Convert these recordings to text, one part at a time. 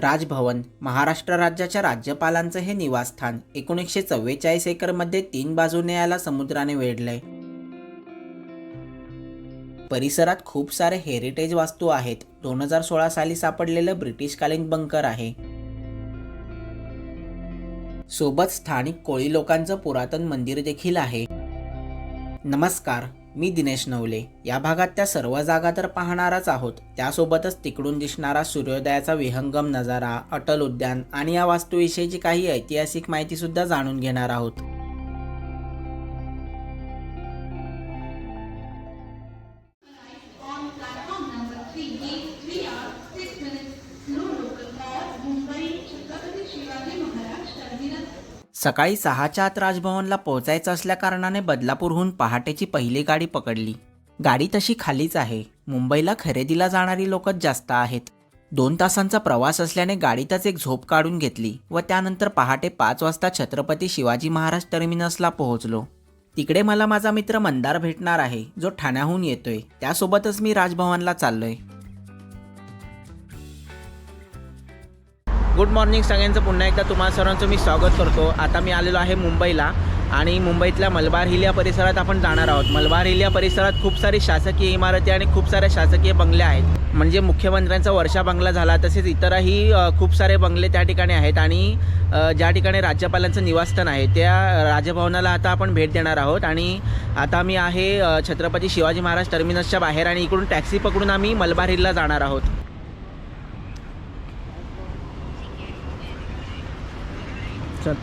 राजभवन महाराष्ट्र राज्याच्या राज्यपालांचं हे निवासस्थान एकोणीसशे चव्वेचाळीस एकरमध्ये तीन बाजूने याला समुद्राने वेढलंय. परिसरात खूप सारे हेरिटेज वास्तू आहेत. दोन हजार सोळा साली सापडलेलं ब्रिटिशकालीन बंकर आहे. सोबत स्थानिक कोळी लोकांचं पुरातन मंदिर देखील आहे. नमस्कार मी दिनेश नवले. या भागात त्या सर्व जागा तर पाहणारच आहोत. त्यासोबतच तिकडून दिसणारा सूर्योदयाचा विहंगम नजारा अटल उद्यान आणि या वास्तूविषयीची काही ऐतिहासिक माहितीसुद्धा जाणून घेणार आहोत. On platform सकाळी सहाच्या आत राजभवनला पोहोचायचं असल्याकारणाने बदलापूरहून पहाटेची पहिली गाडी पकडली. गाडी तशी खालीच आहे. मुंबईला खरेदीला जाणारी लोकच जास्त आहेत. दोन तासांचा प्रवास असल्याने गाडीतच एक झोप काढून घेतली व त्यानंतर पहाटे पाच वाजता छत्रपती शिवाजी महाराज टर्मिनसला पोहोचलो. तिकडे मला माझा मित्र मंदार भेटणार आहे जो ठाण्याहून येतोय. त्यासोबतच मी राजभवनला चाललोय. गुड मॉर्निंग सगळ्यांचं. पुन्हा एकदा तुम्हाला सर्वांचं मी स्वागत करतो. आता मी आलेलो आहे मुंबईला आणि मुंबईतल्या मलबार हिल या परिसरात आपण जाणार आहोत. मलबार हिल या परिसरात खूप सारी शासकीय इमारती आणि खूप साऱ्या शासकीय बंगले आहेत. म्हणजे मुख्यमंत्र्यांचा वर्षा बंगला झाला तसेच इतरही खूप सारे बंगले त्या ठिकाणी आहेत आणि ज्या ठिकाणी राज्यपालांचं निवासस्थान आहे त्या राजभवनाला आता आपण भेट देणार आहोत. आणि आता मी आहे छत्रपती शिवाजी महाराज टर्मिनसच्या बाहेर आणि इकडून टॅक्सी पकडून आम्ही मलबार हिलला जाणार आहोत चल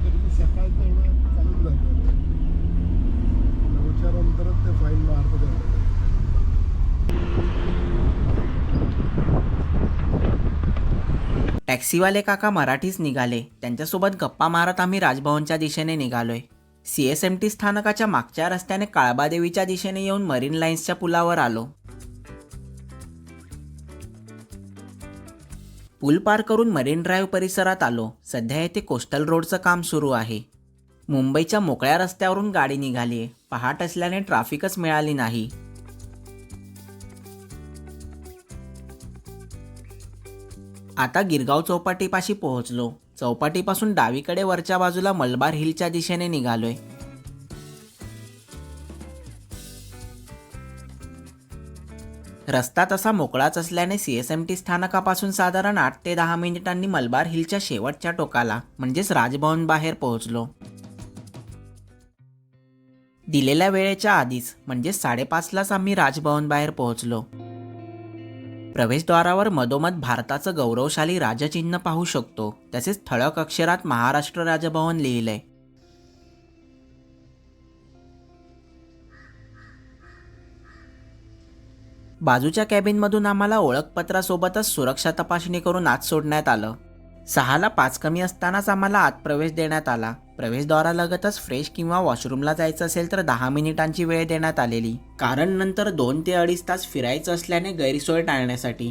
तरी सकाळचं एवढं चालून जातं नऊच्या नंतरच ते फाईन मारतं तेवढं टॅक्सीवाले काका मराठीच निघाले. त्यांच्यासोबत गप्पा मारत आम्ही राजभवनच्या दिशेने निघालोय. सी एस एम टी स्थानकाच्या मागच्या रस्त्याने काळबादेवीच्या दिशेने येऊन मरीन लाईन्सच्या पुलावर आलो. पूल पार करून मरीन ड्राईव्ह परिसरात आलो. सध्या येथे कोस्टल रोडचं काम सुरू आहे. मुंबईच्या मोकळ्या रस्त्यावरून गाडी निघाली पहाट असल्याने ट्रॅफिकच मिळाली नाही. आता गिरगाव चौपाटीपाशी पोहोचलो. चौपाटीपासून डावीकडे वरच्या बाजूला मलबार हिलच्या दिशेने निघालोय. रस्ता तसा मोकळाच असल्याने सी एस एम टी स्थानकापासून साधारण आठ ते दहा मिनिटांनी मलबार हिलच्या शेवटच्या टोकाला म्हणजेच राजभवन बाहेर पोहोचलो. दिलेल्या वेळेच्या आधीच म्हणजेच साडेपाचलाच आम्ही राजभवन बाहेर पोहोचलो. प्रवेशद्वारावर मधोमध भारताचं गौरवशाली राजचिन्ह पाहू शकतो. तसेच ठळक अक्षरात महाराष्ट्र राजभवन लिहिलंय. बाजूच्या कॅबिनमधून आम्हाला ओळखपत्रासोबतच सुरक्षा तपासणी करून आत सोडण्यात आलं. सहाला पाच कमी असतानाच आम्हाला आत प्रवेश देण्यात आला. प्रवेशद्वारालगतच फ्रेश किंवा वॉशरूमला जायचं असेल तर दहा मिनिटांची वेळ देण्यात आलेली. कारण नंतर दोन ते अडीच तास फिरायचं असल्याने गैरसोय टाळण्यासाठी.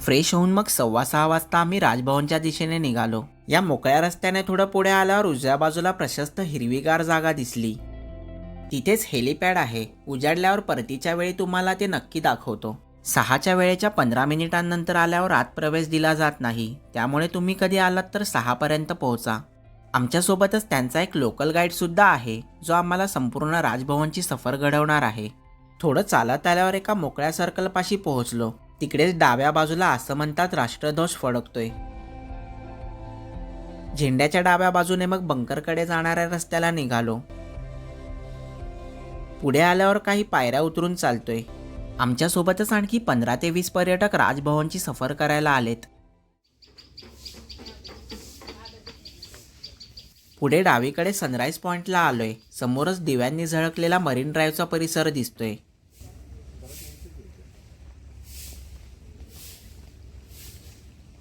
फ्रेश होऊन मग सव्वा सहा वाजता आम्ही राजभवनच्या दिशेने निघालो. या मोकळ्या रस्त्याने थोडं पुढे आल्यावर उजव्या बाजूला प्रशस्त हिरवीगार जागा दिसली. तिथेच हेलिपॅड आहे. उजाडल्यावर परतीच्या वेळी तुम्हाला ते नक्की दाखवतो. सहाच्या वेळेच्या पंधरा मिनिटांनंतर आल्यावर आत प्रवेश दिला जात नाही. त्यामुळे तुम्ही कधी आलात तर सहापर्यंत पोहोचा. आमच्यासोबतच त्यांचा एक लोकल गाईडसुद्धा आहे जो आम्हाला संपूर्ण राजभवनची सफर घडवणार आहे. थोडं चालत आल्यावर एका मोकळ्या सर्कलपाशी पोहोचलो. तिकडेच डाव्या बाजूला असं म्हणतात राष्ट्रध्वज फडकतोय. झेंड्याच्या डाव्या बाजूने मग बंकरकडे जाणाऱ्या रस्त्याला निघालो. पुढे आल्यावर काही पायऱ्या उतरून चालतोय. आमच्यासोबतच आणखी पंधरा ते वीस पर्यटक राजभवनची सफर करायला आलेत. पुढे डावीकडे सनराईज पॉइंटला आलोय. समोरच दिव्यांनी झळकलेला मरीन ड्राईव्हचा परिसर दिसतोय.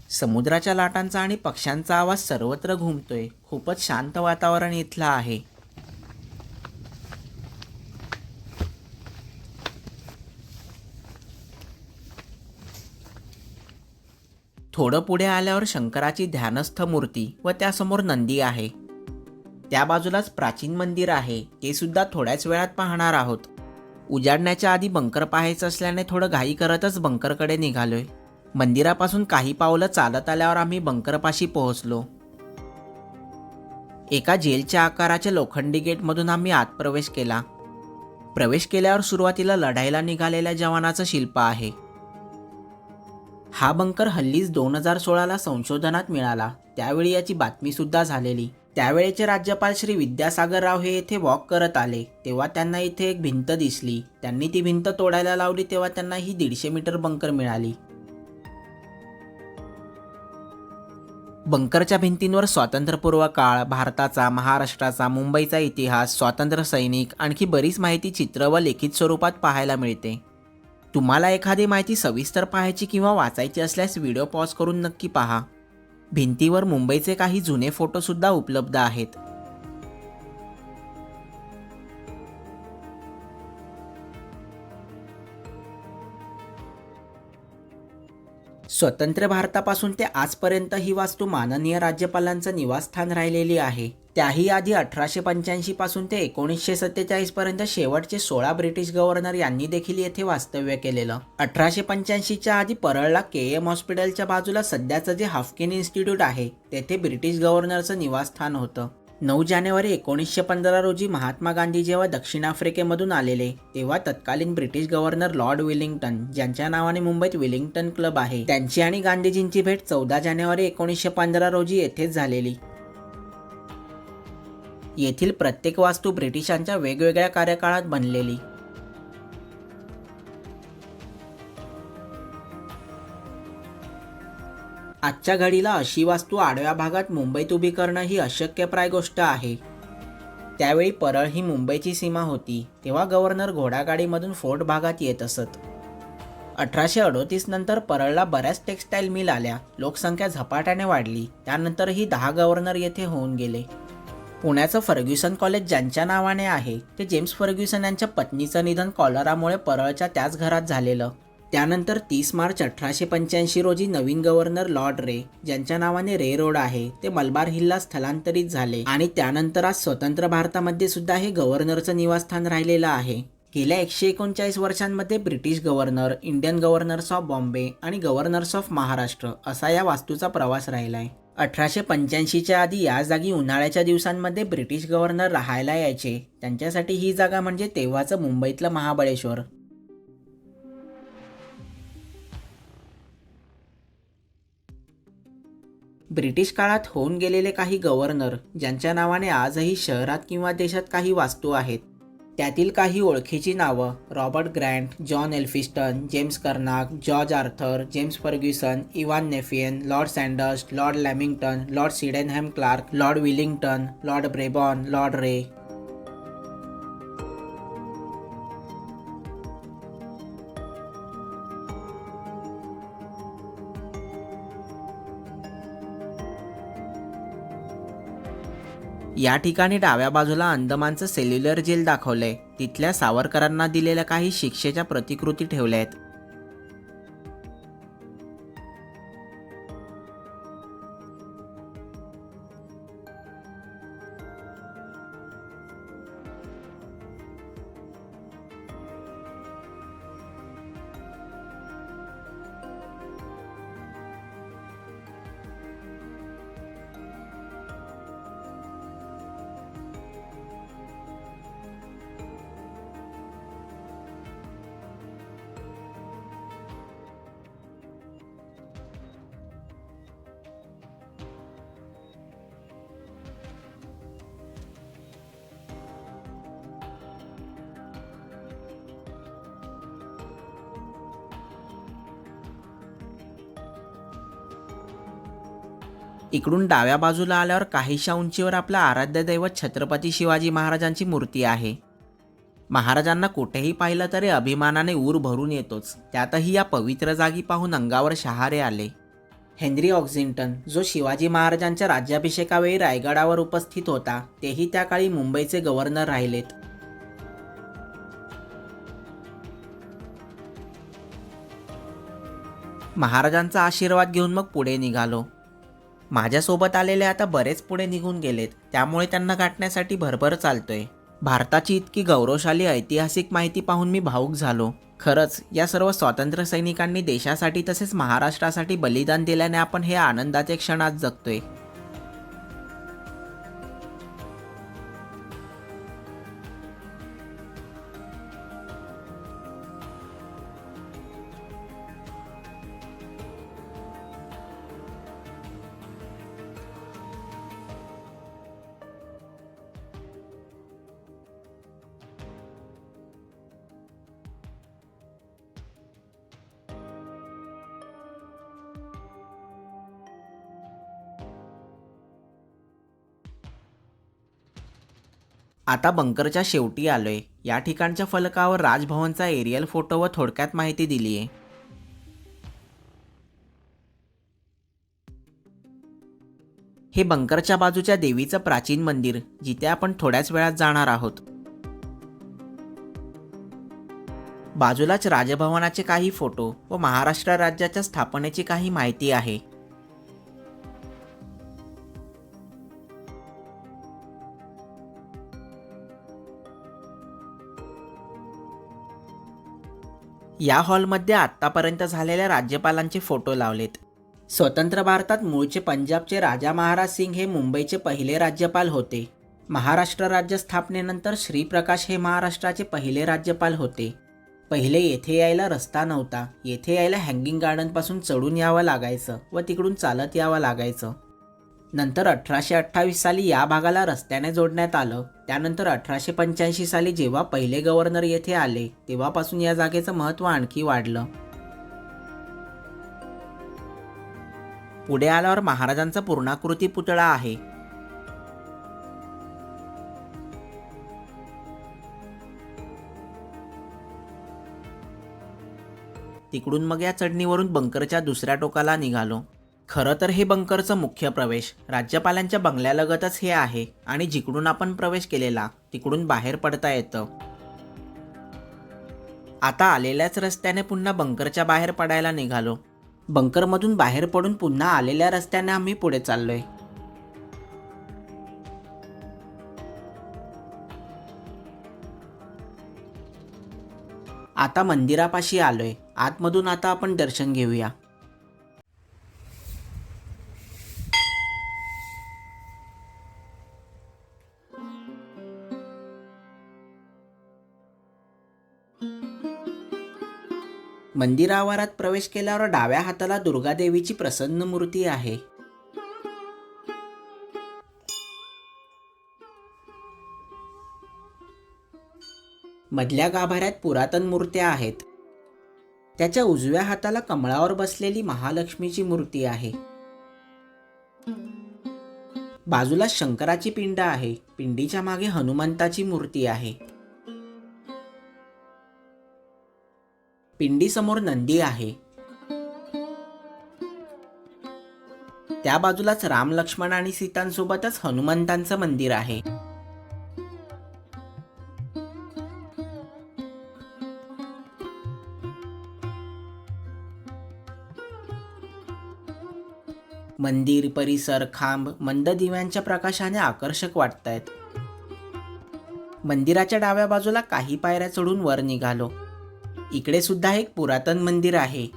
समुद्राच्या लाटांचा आणि पक्ष्यांचा आवाज सर्वत्र घुमतोय. खूपच शांत वातावरण इथलं आहे. थोडं पुढे आल्यावर शंकराची ध्यानस्थ मूर्ती व त्यासमोर नंदी आहे. त्या बाजूलाच प्राचीन मंदिर आहे. ते सुद्धा थोड्याच वेळात पाहणार आहोत. उजाडण्याच्या आधी बंकर पाहायचं असल्याने थोडं घाई करतच बंकरकडे निघालोय. मंदिरापासून काही पावलं चालत आल्यावर आम्ही बंकरपाशी पोहोचलो. एका जेलच्या आकाराच्या लोखंडी गेटमधून आम्ही आत प्रवेश केला. प्रवेश केल्यावर सुरुवातीला लढाईला निघालेल्या जवानाचं शिल्प आहे. हा बंकर हल्लीच दोन हजार सोळाला संशोधनात मिळाला. त्यावेळी याची बातमी सुद्धा झालेली. त्यावेळेचे राज्यपाल श्री विद्यासागर राव हे येथे वॉक करत आले. तेव्हा त्यांना इथे एक भिंत दिसली. त्यांनी ती भिंत तोडायला लावली तेव्हा त्यांना ही दीडशे मीटर बंकर मिळाली. बंकरच्या भिंतींवर स्वातंत्र्यपूर्व काळ भारताचा महाराष्ट्राचा मुंबईचा इतिहास स्वातंत्र्य सैनिक आणखी बरीच माहिती चित्र व लिखित स्वरूपात पाहायला मिळते. तुम्हाला एखादी माहिती सविस्तर पाहायची किंवा वाचायची असल्यास व्हिडिओ पॉज करून नक्की पहा. भिंतीवर मुंबईचे काही जुने फोटोसुद्धा उपलब्ध आहेत. स्वतंत्र भारतापासून ते आजपर्यंत ही वास्तू माननीय राज्यपालांचं निवासस्थान राहिलेली आहे. त्याही आधी अठराशे पंच्याऐंशी पासून ते एकोणीसशे सत्तेचाळीस पर्यंत शेवटचे सोळा ब्रिटिश गव्हर्नर यांनी देखील येथे वास्तव्य केलेलं. अठराशे पंच्याऐंशीच्या आधी परळला के. एम. हॉस्पिटलच्या बाजूला सध्याचं जे हाफकिन इन्स्टिट्यूट आहे तेथे ब्रिटिश गव्हर्नरचं निवासस्थान होतं. नऊ जानेवारी एकोणीसशे पंधरा रोजी महात्मा गांधी जेव्हा दक्षिण आफ्रिकेमधून आलेले तेव्हा तत्कालीन ब्रिटिश गव्हर्नर लॉर्ड विलिंग्टन ज्यांच्या नावाने मुंबईत विलिंग्टन क्लब आहे त्यांची आणि गांधीजींची भेट चौदा जानेवारी एकोणीसशे पंधरा रोजी येथेच झालेली. येथील प्रत्येक वास्तू ब्रिटिशांच्या वेगवेगळ्या कार्यकाळात बनलेली. आजच्या घडीला अशी वास्तू आडव्या भागात मुंबईत उभी करणं ही अशक्यप्राय गोष्ट आहे. त्यावेळी परळ ही मुंबईची सीमा होती तेव्हा गव्हर्नर घोडागाडीमधून फोर्ट भागात येत असत. अठराशे अडोतीस नंतर परळला बऱ्याच टेक्स्टाईल मिल आल्या लोकसंख्या झपाट्याने वाढली त्यानंतरही दहा गव्हर्नर येथे होऊन गेले. पुण्याचं फर्ग्युसन कॉलेज ज्यांच्या नावाने आहे ते जेम्स फर्ग्युसन यांच्या पत्नीचं निधन कॉलरामुळे परळच्या त्याच घरात झालेलं. त्यानंतर तीस मार्च अठराशे पंच्याऐंशी रोजी नवीन गव्हर्नर लॉर्ड रे ज्यांच्या नावाने रे रोड आहे ते मलबार हिलला स्थलांतरित झाले. आणि त्यानंतर आज स्वतंत्र भारतामध्ये सुद्धा हे गव्हर्नरचं निवासस्थान राहिलेलं आहे. गेल्या एकशे एकोणचाळीस वर्षांमध्ये British governor Indian governors of Bombay आणि गव्हर्नर्स ऑफ महाराष्ट्र असा या वास्तूचा प्रवास राहिला आहे अठराशे पंच्याऐंशीच्या आधी या जागी उन्हाळ्याच्या दिवसांमध्ये ब्रिटिश गव्हर्नर राहायला यायचे. त्यांच्यासाठी ही जागा म्हणजे तेव्हाचं मुंबईतलं महाबळेश्वर. ब्रिटिश काळात होऊन गेलेले काही गव्हर्नर ज्यांच्या नावाने आजही शहरात किंवा देशात काही वास्तू आहेत त्यातील काही ओळखीची नावं Robert Grant John Elphinstone James Carnac George Arthur James Fergusson Evan Nepean Lord Sandhurst Lord Lamington Lord Sydenham Clarke Lord Willingdon Lord Brabourne Lord Reay. या ठिकाणी डाव्या बाजूला अंदमानचं सेल्युलर जेल दाखवलंय. तिथल्या सावरकरांना दिलेल्या काही शिक्षेच्या प्रतिकृती ठेवल्या आहेत इकडून डाव्या बाजूला आल्यावर काहीशा उंचीवर आपला आराध्य दैवत छत्रपती शिवाजी महाराजांची मूर्ती आहे. महाराजांना कुठेही पाहिलं तरी अभिमानाने ऊर भरून येतोच. त्यातही या पवित्र जागी पाहून अंगावर शहारे आले. हेनरी ऑक्झिंग्टन जो शिवाजी महाराजांच्या राज्याभिषेकावेळी रायगडावर उपस्थित होता तेही त्या काळी मुंबईचे गव्हर्नर राहिलेत. महाराजांचा आशीर्वाद घेऊन मग पुढे निघालो. माझ्यासोबत आलेले आता बरेच पुढे निघून गेलेत त्यामुळे त्यांना गाठण्यासाठी भरभर चालतोय. भारताची इतकी गौरवशाली ऐतिहासिक माहिती पाहून मी भाऊक झालो. खरंच या सर्व स्वातंत्र्य सैनिकांनी देशासाठी तसेच महाराष्ट्रासाठी बलिदान दिल्याने आपण हे आनंदाचे क्षण आज जगतोय. आता बंकरच्या शेवटी आलो आहे या ठिकाणच्या फलकावर राजभवनचा एरियल फोटो व थोडक्यात माहिती दिली आहे हे बंकरच्या बाजूच्या देवीचं प्राचीन मंदिर जिथे आपण थोड्याच वेळात जाणार आहोत. बाजूलाच राजभवनाचे काही फोटो व महाराष्ट्र राज्याच्या स्थापनेची काही माहिती आहे. या हॉलमध्ये आत्तापर्यंत झालेल्या राज्यपालांचे फोटो लावलेत. स्वतंत्र भारतात मूळचे पंजाबचे राजा महाराज सिंग हे मुंबईचे पहिले राज्यपाल होते. महाराष्ट्र राज्य स्थापनेनंतर श्रीप्रकाश हे महाराष्ट्राचे पहिले राज्यपाल होते. पहिले येथे यायला रस्ता नव्हता. येथे यायला हँगिंग गार्डनपासून चढून यावं लागायचं व तिकडून चालत यावं लागायचं. नंतर अठराशे अठ्ठावीस साली या भागाला रस्त्याने जोडण्यात आलं. त्यानंतर अठराशे पंच्याऐंशी साली जेव्हा पहिले गव्हर्नर येथे आले तेव्हापासून या जागेचं महत्त्व आणखी वाढलं. पुढे आल्यावर महाराजांचा पूर्णाकृती पुतळा आहे. तिकडून मग या चढणीवरून बंकरच्या दुसऱ्या टोकाला निघालो. खरं तर हे बंकरचं मुख्य प्रवेश. राज्यपालांच्या बंगल्यालगतच हे आहे आणि जिकडून आपण प्रवेश केलेला तिकडून बाहेर पडता येतं. आता आलेल्याच रस्त्याने पुन्हा बंकरच्या बाहेर पडायला निघालो. बंकरमधून बाहेर पडून पुन्हा आलेल्या रस्त्याने आम्ही पुढे चाललोय. आता मंदिरापाशी आलोय. आतमधून आता आपण दर्शन घेऊया. मंदिरावरात प्रवेश केल्यावर डाव्या हाताला दुर्गादेवीची प्रसन्न मूर्ती आहे. मधल्या गाभाऱ्यात पुरातन मूर्त्या आहेत. त्याच्या उजव्या हाताला कमळावर बसलेली महालक्ष्मीची मूर्ती आहे. बाजूला शंकराची पिंड आहे. पिंडीच्या मागे हनुमंताची मूर्ती आहे. पिंडीसमोर नंदी आहे. त्या बाजूलाच राम लक्ष्मण आणि सीतांसोबतच हनुमंतांचं मंदिर आहे. मंदिर परिसर खांब मंद दिव्यांच्या प्रकाशाने आकर्षक वाटत आहेत मंदिराच्या डाव्या बाजूला काही पायऱ्या चढून वर निघालो. इकडे सुद्धा एक पुरातन मंदिर आहे.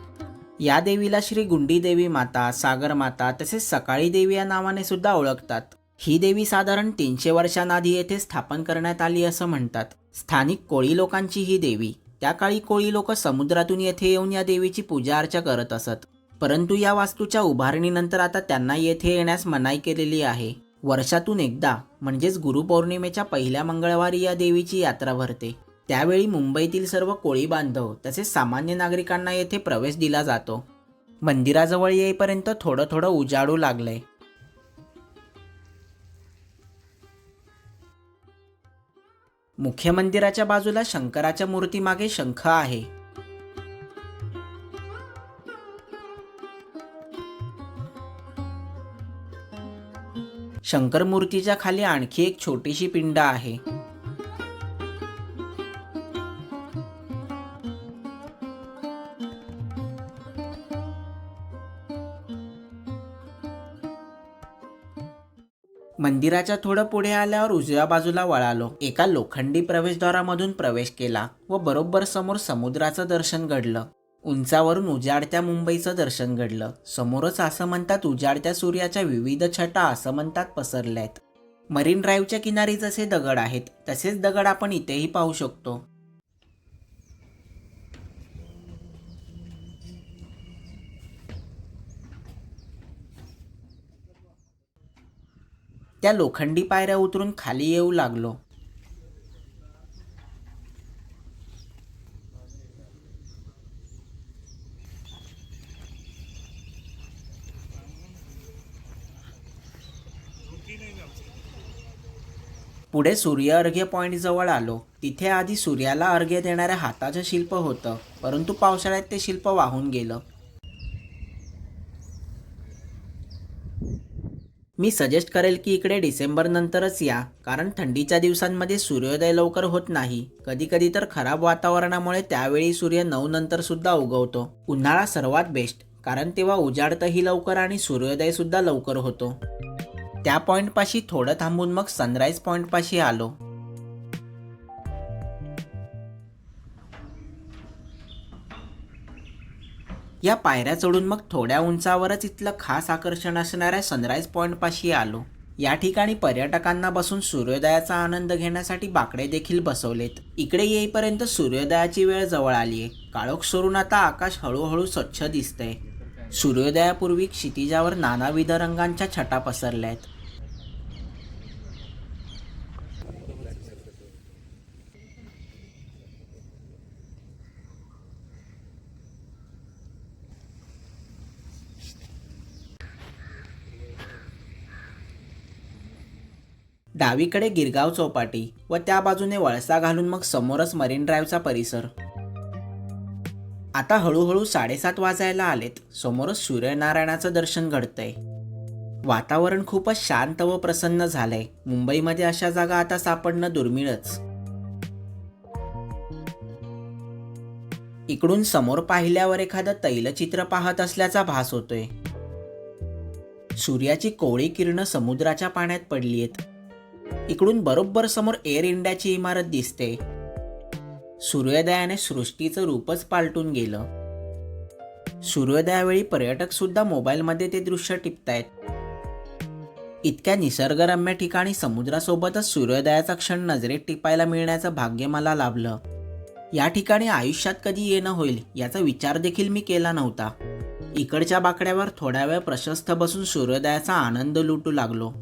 या देवीला श्री गुंडी देवी माता सागर माता तसेच सकाळी देवी या नावाने सुद्धा ओळखतात. ही देवी साधारण तीनशे वर्षांआधी येथे स्थापन करण्यात आली असं म्हणतात. स्थानिक कोळी लोकांची ही देवी. त्या काळी कोळी लोक समुद्रातून येथे येऊन या देवीची पूजा अर्चा करत असत. परंतु या वास्तूच्या उभारणीनंतर आता त्यांना येथे येण्यास मनाई केलेली आहे. वर्षातून एकदा म्हणजेच गुरुपौर्णिमेच्या पहिल्या मंगळवारी या देवीची यात्रा भरते. त्यावेळी मुंबईतील सर्व कोळी बांधव तसेच सामान्य नागरिकांना येथे प्रवेश दिला जातो. मंदिराजवळ येईपर्यंत थोडं थोडं उजाडू लागले. मुख्य मंदिराच्या बाजूला शंकराच्या मूर्तीमागे शंख आहे. शंकर मूर्तीच्या खाली आणखी एक छोटीशी पिंड आहे. मंदिराच्या थोडं पुढे आल्यावर उजव्या बाजूला वळालो. एका लोखंडी प्रवेशद्वारामधून प्रवेश केला व बरोबर समोर समुद्राचं दर्शन घडलं. उंचावरून उजाडत्या मुंबईचं दर्शन घडलं. समोरच असं म्हणतात उजाडत्या सूर्याच्या विविध छटा असं म्हणतात पसरल्यात. मरीन ड्राईव्हच्या किनारी जसे दगड आहेत तसेच दगड आपण इथेही पाहू शकतो. त्या लोखंडी पायऱ्या उतरून खाली येऊ लागलो. पुढे सूर्य अर्घ्य पॉईंट जवळ आलो. तिथे आधी सूर्याला अर्घ्य देणाऱ्या हाताचं शिल्प होतं परंतु पावसाळ्यात ते शिल्प वाहून गेलं. मी सजेस्ट करेल की इकडे डिसेंबर नंतरच या कारण थंडीच्या दिवसांमध्ये सूर्योदय लवकर होत नाही. कधी कधी तर खराब वातावरणामुळे त्यावेळी सूर्य नऊ नंतर सुद्धा उगवतो. उन्हाळा सर्वात बेस्ट कारण तेव्हा उजाडतही लवकर आणि सूर्योदय सुद्धा लवकर होतो. त्या पॉईंटपाशी थोडं थांबून मग सनराईज पॉईंटपाशी आलो. या पायऱ्या चढून मग थोड्या उंचावरच इथलं खास आकर्षण असणाऱ्या सनराईज पॉईंटपाशी आलो. या ठिकाणी पर्यटकांना बसून सूर्योदयाचा आनंद घेण्यासाठी बाकडे देखील बसवलेत. इकडे येईपर्यंत सूर्योदयाची वेळ जवळ आलीये काळोख सोडून आता आकाश हळूहळू स्वच्छ दिसतंय. सूर्योदयापूर्वी क्षितिजावर नानाविध रंगांच्या छटा पसरल्या आहेत डावीकडे गिरगाव चौपाटी व त्या बाजूने वळसा घालून मग समोरच मरीन ड्राईव्हचा परिसर. आता हळूहळू साडेसात वाजायला आलेत. समोरच सूर्यनारायणाचं दर्शन घडतंय. वातावरण खूपच शांत व प्रसन्न झालंय. मुंबईमध्ये अशा जागा आता सापडणं दुर्मिळच. इकडून समोर पाहिल्यावर एखादं तैलचित्र पाहत असल्याचा भास होतोय. सूर्याची कोवळी किरणं समुद्राच्या पाण्यात पडलीत इकडून बरोबर समोर एअर इंडियाची इमारत दिसते. सूर्योदयाने सृष्टीचं रूपच पालटून गेलं. सूर्योदयावेळी पर्यटक सुद्धा मोबाईलमध्ये ते दृश्य टिपतायत. इतक्या निसर्गरम्य ठिकाणी समुद्रासोबतच सूर्योदयाचा क्षण नजरेत टिपायला मिळण्याचं भाग्य मला लाभलं. या ठिकाणी आयुष्यात कधी येणं होईल याचा विचार देखील मी केला नव्हता. इकडच्या बाकड्यावर थोड्या वेळ प्रशस्त बसून सूर्योदयाचा आनंद लुटू लागलो.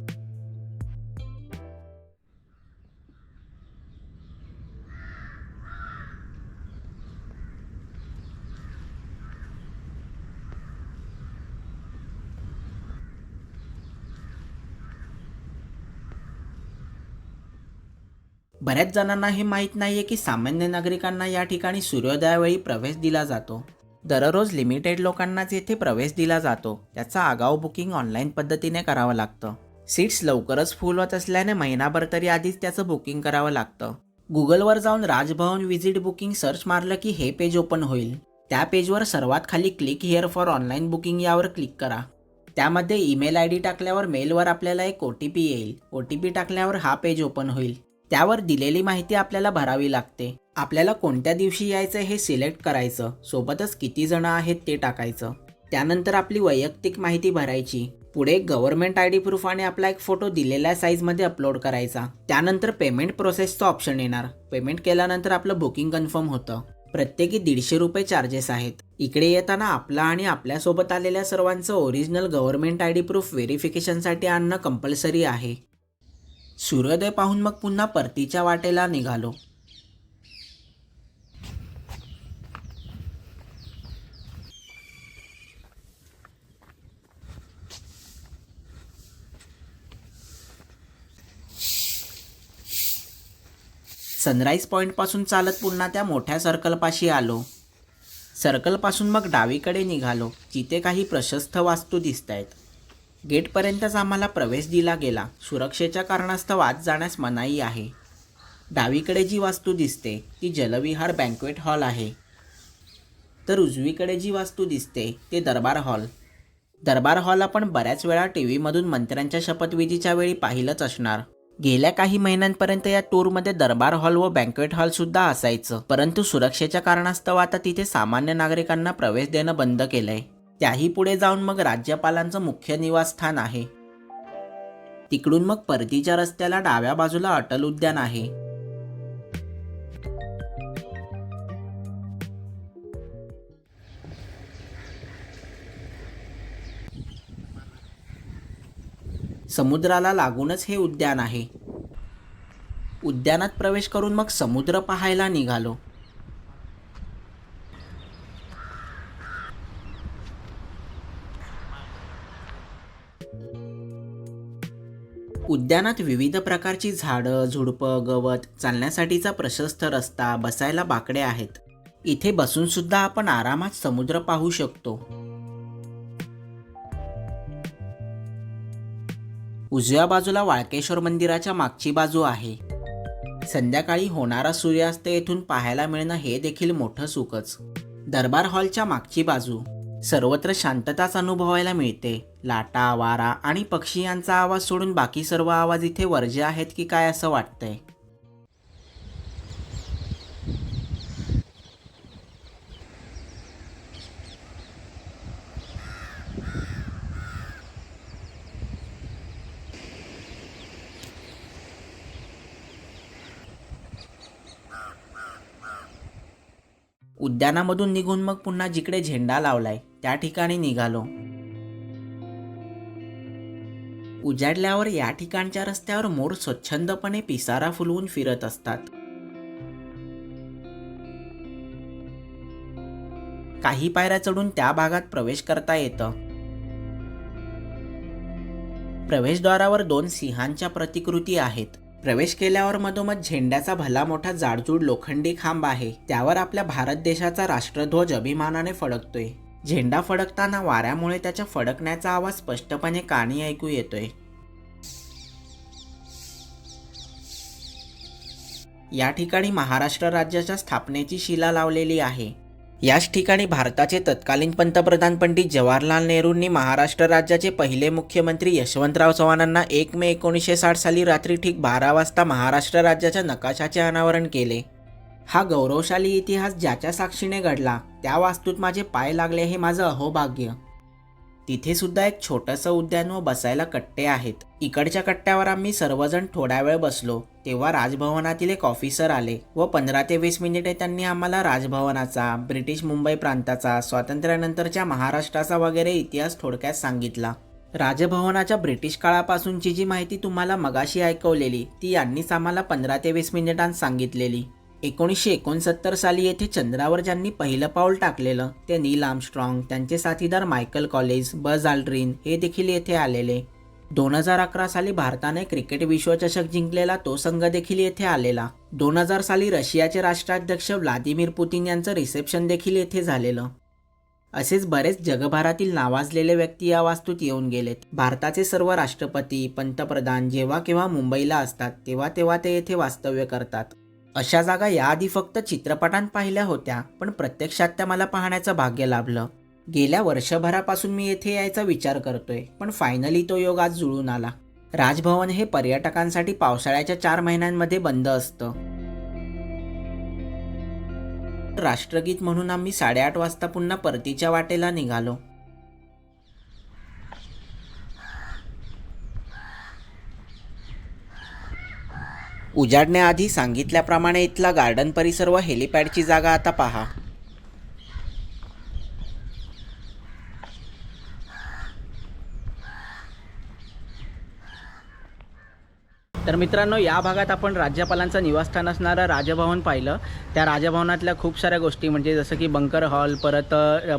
बऱ्याच जणांना हे माहीत नाही आहे की सामान्य नागरिकांना या ठिकाणी सूर्योदयावेळी प्रवेश दिला जातो. दररोज लिमिटेड लोकांनाच येथे प्रवेश दिला जातो. त्याचा आगाऊ बुकिंग ऑनलाईन पद्धतीने करावं लागतं. सीट्स लवकरच फुल होत असल्याने महिनाभर तरी आधीच त्याचं बुकिंग करावं लागतं. गुगलवर जाऊन राजभवन विजिट बुकिंग सर्च मारलं की हे पेज ओपन होईल. त्या पेजवर सर्वात खाली click here for online booking यावर क्लिक करा. त्यामध्ये ईमेल आय डी टाकल्यावर मेलवर आपल्याला एक ओ टी पी येईल. ओ टी पी टाकल्यावर हा पेज ओपन होईल. त्यावर दिलेली माहिती आपल्याला भरावी लागते. आपल्याला कोणत्या दिवशी यायचं हे सिलेक्ट करायचं सोबतच किती जण आहेत ते टाकायचं. त्यानंतर आपली वैयक्तिक माहिती भरायची. पुढे गव्हर्नमेंट आय डी प्रूफ आणि आपला एक फोटो दिलेल्या साईजमध्ये अपलोड करायचा. त्यानंतर पेमेंट प्रोसेसचं ऑप्शन येणार. पेमेंट केल्यानंतर आपलं बुकिंग कन्फर्म होतं. प्रत्येकी दीडशे रुपये चार्जेस आहेत. इकडे येताना आपला आणि आपल्यासोबत आलेल्या सर्वांचं original government I D proof व्हेरिफिकेशनसाठी आणणं कंपल्सरी आहे. सूर्योदय पाहून मग पुन्हा परतीच्या वाटेला निघालो. सनराईज पॉईंटपासून चालत पुन्हा त्या मोठ्या सर्कलपाशी आलो. सर्कलपासून मग डावीकडे निघालो जिथे काही प्रशस्त वास्तू दिसत आहेत गेटपर्यंतच आम्हाला प्रवेश दिला गेला. सुरक्षेच्या कारणास्तव आत जाण्यास मनाई आहे. डावीकडे जी वास्तू दिसते ती जलविहार बँक्वेट हॉल आहे. तर उजवीकडे जी वास्तू दिसते ते दरबार हॉल. दरबार हॉल आपण बऱ्याच वेळा टी व्हीमधून मंत्र्यांच्या शपथविधीच्या वेळी पाहिलंच असणार. गेल्या काही महिन्यांपर्यंत या टूरमध्ये दरबार हॉल व बँक्वेट हॉल सुद्धा असायचं. परंतु सुरक्षेच्या कारणास्तव आता तिथे सामान्य नागरिकांना प्रवेश देणं बंद केलंय. त्याही पुढे जाऊन मग राज्यपालांचं मुख्य निवासस्थान आहे. तिकडून मग परतीच्या रस्त्याला डाव्या बाजूला अटल उद्यान आहे. समुद्राला लागूनच हे उद्यान आहे. उद्यानात प्रवेश करून मग समुद्र पाहायला निघालो. उद्यानात विविध प्रकारची झाडं झुडपं गवत चालण्यासाठीचा प्रशस्त रस्ता बसायला बाकडे आहेत. इथे बसून सुद्धा आपण आरामात समुद्र पाहू शकतो. उजव्या बाजूला वाळकेश्वर मंदिराच्या मागची बाजू आहे. संध्याकाळी होणारा सूर्यास्त येथून पाहायला मिळणं हे देखील मोठं सुखच. दरबार हॉलच्या मागची बाजू. सर्वत्र शांतताच अनुभवायला मिळते. लाटा वारा आणि पक्षी यांचा आवाज सोडून बाकी सर्व आवाज इथे वर्ज्य आहेत की काय असं वाटतंय? उद्यानामधून निघून मग पुन्हा जिकडे झेंडा लावलाय त्या ठिकाणी निघालो. उजाडल्यावर या ठिकाणच्या रस्त्यावर मोर स्वच्छंदपणे पिसारा फुलवून फिरत असतात. काही पायऱ्या चढून त्या भागात प्रवेश करता येतं. प्रवेशद्वारावर दोन सिंहांच्या प्रतिकृती आहेत. प्रवेश केल्यावर मधोमध झेंड्याचा भला मोठा जाडजूड लोखंडी खांब आहे. त्यावर आपल्या भारत देशाचा राष्ट्रध्वज अभिमानाने फडकतोय. झेंडा फडकताना वाऱ्यामुळे त्याच्या फडकण्याचा आवाज स्पष्टपणे कानी ऐकू येतोय. या ठिकाणी महाराष्ट्र राज्याच्या स्थापनेची शिला लावलेली आहे. याच ठिकाणी भारताचे तत्कालीन पंतप्रधान पंडित जवाहरलाल नेहरूंनी महाराष्ट्र राज्याचे पहिले मुख्यमंत्री यशवंतराव चव्हाणांना एक मे एकोणीसशे साठ साली रात्री ठीक बारा वाजता महाराष्ट्र राज्याच्या नकाशाचे अनावरण केले. हा गौरवशाली इतिहास ज्याच्या साक्षीने घडला त्या वास्तूत माझे पाय लागले हे माझं अहोभाग्य. तिथे सुद्धा एक छोटंसं उद्यान व बसायला कट्टे आहेत. इकडच्या कट्ट्यावर आम्ही सर्वजण थोडा वेळ बसलो तेव्हा राजभवनातील एक ऑफिसर आले व पंधरा ते वीस मिनिटे त्यांनी आम्हाला राजभवनाचा ब्रिटिश मुंबई प्रांताचा स्वातंत्र्यानंतरच्या महाराष्ट्राचा वगैरे इतिहास थोडक्यात सांगितला. राजभवनाच्या ब्रिटिश काळापासूनची जी माहिती तुम्हाला मगाशी ऐकवलेली ती यांनीच आम्हाला पंधरा ते वीस मिनिटांत सांगितलेली. एकोणीसशे एकोणसत्तर साली येथे चंद्रावर ज्यांनी पहिलं पाऊल टाकलेलं ते नील आर्मस्ट्रॉंग त्यांचे साथीदार मायकल कॉलेज बज आल्ड्रिन हे देखील येथे आलेले. दोन हजार अकरा साली भारताने क्रिकेट विश्वचषक जिंकलेला तो संघ देखील येथे आलेला. दोन हजार साली रशियाचे राष्ट्राध्यक्ष व्लादिमीर पुतिन यांचं रिसेप्शन देखील येथे झालेलं. असेच बरेच जगभरातील नावाजलेले व्यक्ती या वास्तूत येऊन गेलेत. भारताचे सर्व राष्ट्रपती पंतप्रधान जेव्हा केव्हा मुंबईला असतात तेव्हा तेव्हा ते येथे वास्तव्य करतात. अशा जागा याआधी फक्त चित्रपटांत पाहिल्या होत्या पण प्रत्यक्षात त्या मला पाहण्याचं भाग्य लाभलं. गेल्या वर्षभरापासून मी येथे यायचा विचार करतोय पण फायनली तो योग आज जुळून आला. राजभवन हे पर्यटकांसाठी पावसाळ्याच्या चार महिन्यांमध्ये बंद असतं. राष्ट्रगीत म्हणून आम्ही साडेआठ वाजता पुन्हा परतीच्या वाटेला निघालो. उजाडण्याआधी सांगितल्याप्रमाणे इथला गार्डन परिसर व हेलिपॅडची जागा आता पहा. तर मित्रांनो या भागात आपण राज्यपालांचं निवासस्थान असणारं राजभवन पाहिलं. त्या राजभवनातल्या खूप साऱ्या गोष्टी म्हणजे जसं की बंकर हॉल परत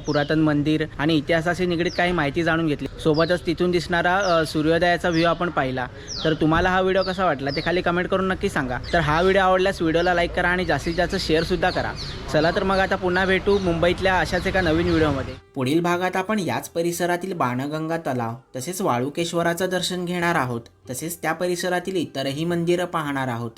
पुरातन मंदिर आणि इतिहासाशी निगडीत काही माहिती जाणून घेतली. सोबतच तिथून दिसणारा सूर्योदयाचा व्ह्यू आपण पाहिला. तर तुम्हाला हा व्हिडिओ कसा वाटला ते खाली कमेंट करून नक्की सांगा. तर हा व्हिडिओ आवडल्यास व्हिडिओला लाईक करा आणि जास्तीत जास्त शेअरसुद्धा करा. चला तर मग आता पुन्हा भेटू मुंबईतल्या अशाच एका नवीन व्हिडिओमध्ये पुढील भागात आपण याच परिसरातील बाणगंगा तलाव तसेच वाळुकेश्वराचं दर्शन घेणार आहोत. तसेच त्या परिसरातील इतर इतरही मंदिरं पाहणार आहोत.